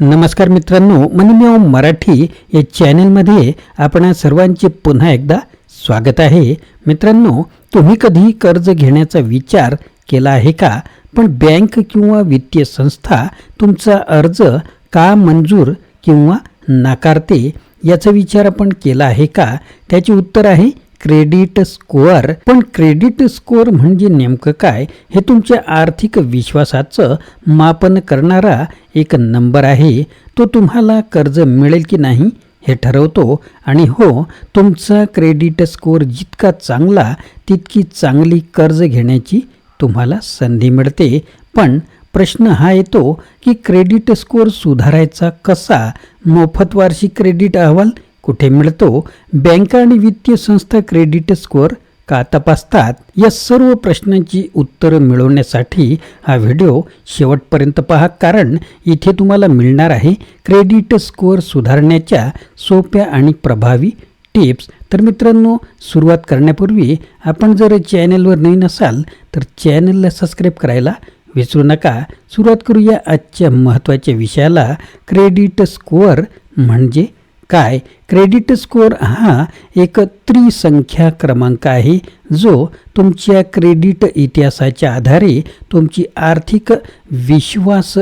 नमस्कार मित्रांनो मनीमेव मराठी या चॅनलमध्ये आपण सर्वांचे पुन्हा एकदा स्वागत आहे. मित्रांनो तुम्ही कधी कर्ज घेण्याचा विचार केला आहे का? पण बँक किंवा वित्तीय संस्था तुमचा अर्ज का मंजूर किंवा नाकारते याचा विचार आपण केला आहे का? त्याचे उत्तर आहे क्रेडिट स्कोअर. पण क्रेडिट स्कोअर म्हणजे नेमकं काय? हे तुमच्या आर्थिक विश्वासाचं मापन करणारा एक नंबर आहे. तो तुम्हाला कर्ज मिळेल की नाही हे ठरवतो. आणि हो तुमचा क्रेडिट स्कोअर जितका चांगला तितकी चांगली कर्ज घेण्याची तुम्हाला संधी मिळते. पण प्रश्न हा येतो की क्रेडिट स्कोअर सुधारायचा कसा? मोफत वार्षिक क्रेडिट अहवाल कुठे मिळतो? बँका आणि वित्तीय संस्था क्रेडिट स्कोअर का तपासतात? या सर्व प्रश्नांची उत्तरं मिळवण्यासाठी हा व्हिडिओ शेवटपर्यंत पहा कारण इथे तुम्हाला मिळणार आहे क्रेडिट स्कोअर सुधारण्याच्या सोप्या आणि प्रभावी टिप्स. तर मित्रांनो सुरुवात करण्यापूर्वी आपण जर चॅनलवर नवीन असाल तर चॅनलला सबस्क्राईब करायला विसरू नका. सुरुवात करूया आजच्या महत्त्वाच्या विषयाला. क्रेडिट स्कोअर म्हणजे काय? क्रेडिट स्कोअर हा एक त्रिसंख्या क्रमांक आहे जो तुमच्या क्रेडिट इतिहासाच्या आधारे तुमची आर्थिक विश्वास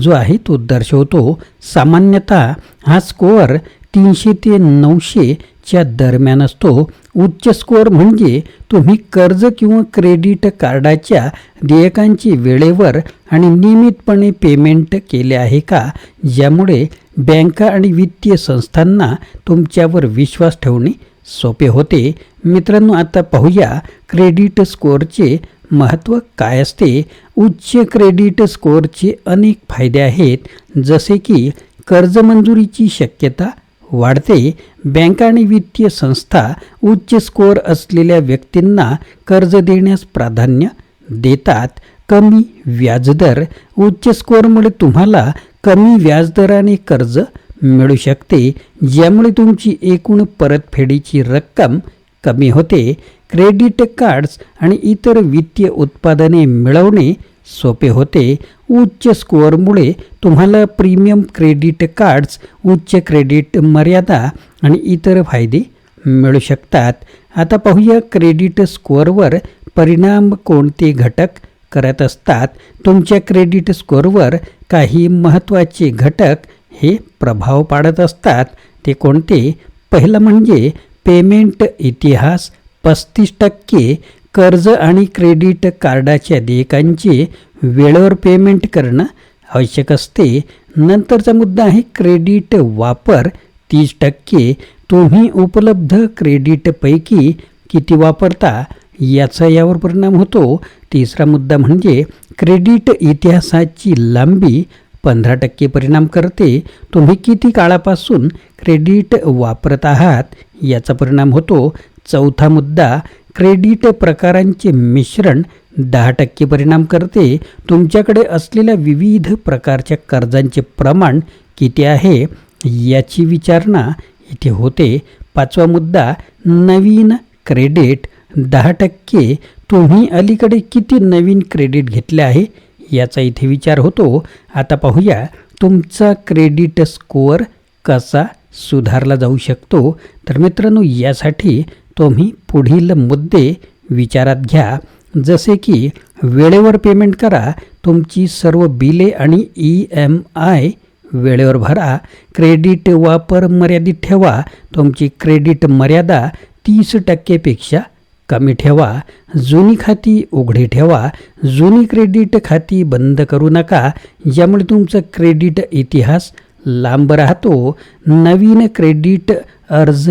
जो आहे तो दर्शवतो. सामान्यतः हा स्कोअर तीनशे ते नऊशे च्या दरम्यान असतो. उच्च स्कोअर म्हणजे तुम्ही कर्ज किंवा क्रेडिट कार्डाच्या देयकांची वेळेवर आणि नियमितपणे पेमेंट केले आहे का? ज्यामुळे बँका आणि वित्तीय संस्थांना तुमच्यावर विश्वास ठेवणे सोपे होते. मित्रांनो आता पाहूया क्रेडिट स्कोअरचे महत्त्व काय असते. उच्च क्रेडिट स्कोअरचे अनेक फायदे आहेत जसे की कर्ज मंजुरीची शक्यता वाढते. बँका आणि वित्तीय संस्था उच्च स्कोअर असलेल्या व्यक्तींना कर्ज देण्यास प्राधान्य देतात. कमी व्याजदर उच्च स्कोअरमुळे तुम्हाला कमी व्याजदराने कर्ज मिळू शकते ज्यामुळे तुमची एकूण परतफेडीची रक्कम कमी होते. क्रेडिट कार्ड्स आणि इतर वित्तीय उत्पादने मिळवणे सोपे होते. उच्च स्कोअरमुळे तुम्हाला प्रीमियम क्रेडिट कार्ड्स उच्च क्रेडिट मर्यादा आणि इतर फायदे मिळू शकतात. आता पाहूया क्रेडिट स्कोअरवर परिणाम कोणते घटक करत असतात. तुमच्या क्रेडिट स्कोअरवर काही महत्त्वाचे घटक हे प्रभाव पाडत असतात. ते कोणते? पहिलं म्हणजे पेमेंट इतिहास पस्तीस टक्के कर्ज आणि क्रेडिट कार्डाच्या देयकांचे वेळेवर पेमेंट करणं आवश्यक असते. नंतरचा मुद्दा आहे क्रेडिट वापर. तीस टक्के तुम्ही उपलब्ध क्रेडिटपैकी किती वापरता याचा यावर परिणाम होतो. तिसरा मुद्दा म्हणजे क्रेडिट इतिहासाची लांबी पंधरा टक्के परिणाम करते. तुम्ही किती काळापासून क्रेडिट वापरत आहात याचा परिणाम होतो. चौथा मुद्दा क्रेडिट प्रकारांचे मिश्रण दहा टक्के परिणाम करते. तुमच्याकडे असलेल्या विविध प्रकारच्या कर्जांचे प्रमाण किती आहे याची विचारणा इथे होते. पाचवा मुद्दा नवीन क्रेडिट दहा टक्के. तुम्ही अलीकडे किती नवीन क्रेडिट घेतले आहे याचा इथे विचार होतो. आता पाहूया तुमचा क्रेडिट स्कोअर कसा सुधारला जाऊ शकतो? तर मित्रांनो यासाठी तुम्ही पुढील मुद्दे विचारात घ्या. जसे की वेळेवर पेमेंट करा तुमची सर्व बिले आणि ई एम आय वेळेवर भरा. क्रेडिट वापर मर्यादित ठेवा. तुमची क्रेडिट मर्यादा तीस टक्केपेक्षा कमी ठेवा. जुनी खाती उघडी ठेवा. जुनी क्रेडिट खाती बंद करू नका. ज्यामुळे तुमचं क्रेडिट इतिहास लांब राहतो. नवीन क्रेडिट अर्ज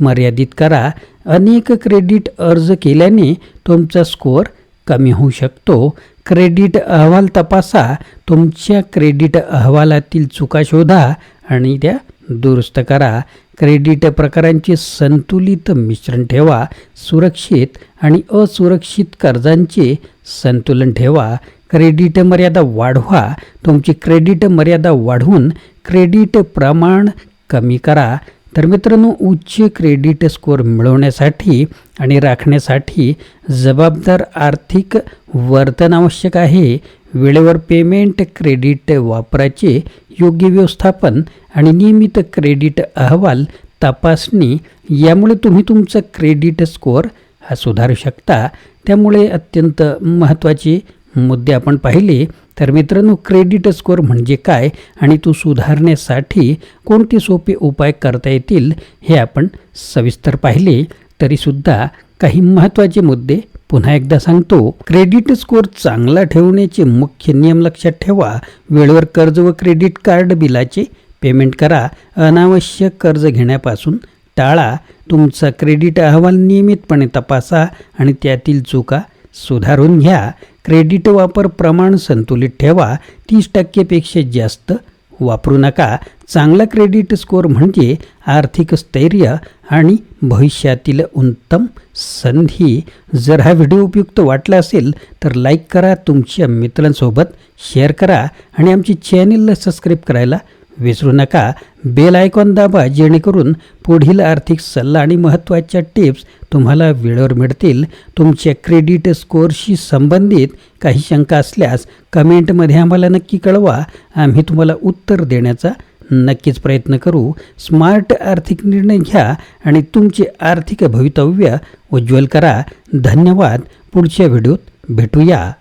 मर्यादित करा. अनेक क्रेडिट अर्ज केल्याने तुमचा स्कोअर कमी होऊ शकतो. क्रेडिट अहवाल तपासा. तुमच्या क्रेडिट अहवालातील चुका शोधा आणि त्या दुरुस्त करा. क्रेडिट प्रकारांचे संतुलित मिश्रण ठेवा. सुरक्षित आणि असुरक्षित कर्जांचे संतुलन ठेवा. क्रेडिट मर्यादा वाढवा. तुमची क्रेडिट मर्यादा वाढवून क्रेडिट प्रमाण कमी करा. तर मित्रांनो उच्च क्रेडिट स्कोअर मिळवण्यासाठी आणि राखण्यासाठी जबाबदार आर्थिक वर्तन आवश्यक आहे. वेळेवर पेमेंट क्रेडिट वापराचे योग्य व्यवस्थापन आणि नियमित क्रेडिट अहवाल तपासणी यामुळे तुम्ही तुमचा क्रेडिट स्कोअर हा सुधारू शकता. त्यामुळे अत्यंत महत्त्वाची मुद्दे आपण पाहिले तर मित्रांनो क्रेडिट स्कोअर म्हणजे काय आणि तो सुधारण्यासाठी कोणते सोपे उपाय करता येतील हे आपण सविस्तर पाहिले. तरीसुद्धा काही महत्त्वाचे मुद्दे पुन्हा एकदा सांगतो. क्रेडिट स्कोअर चांगला ठेवण्याचे मुख्य नियम लक्षात ठेवा. वेळेवर कर्ज व क्रेडिट कार्ड बिलाचे पेमेंट करा. अनावश्यक कर्ज घेण्यापासून टाळा. तुमचा क्रेडिट अहवाल नियमितपणे तपासा आणि त्यातील चुका सुधारून घ्या. क्रेडिट वापर प्रमाण संतुलित ठेवा तीस टक्केपेक्षा जास्त. वापरू नका. चांगला क्रेडिट स्कोअर म्हणजे आर्थिक स्थैर्य आणि भविष्यातील उत्तम संधी. जर हा व्हिडिओ उपयुक्त वाटला असेल तर लाईक करा तुमच्या मित्रांसोबत शेअर करा आणि आमची चॅनेलला सबस्क्राईब करायला विसरू नका. बेल आयकॉन दाबा जेणेकरून पुढील आर्थिक सल्ला आणि महत्त्वाच्या टिप्स तुम्हाला वेळेवर मिळतील. तुमच्या क्रेडिट स्कोअरशी संबंधित काही शंका असल्यास कमेंटमध्ये आम्हाला नक्की कळवा. आम्ही तुम्हाला उत्तर देण्याचा नक्कीच प्रयत्न करू. स्मार्ट आर्थिक निर्णय घ्या आणि तुमचे आर्थिक भवितव्य उज्ज्वल करा. धन्यवाद. पुढच्या व्हिडिओत भेटूया.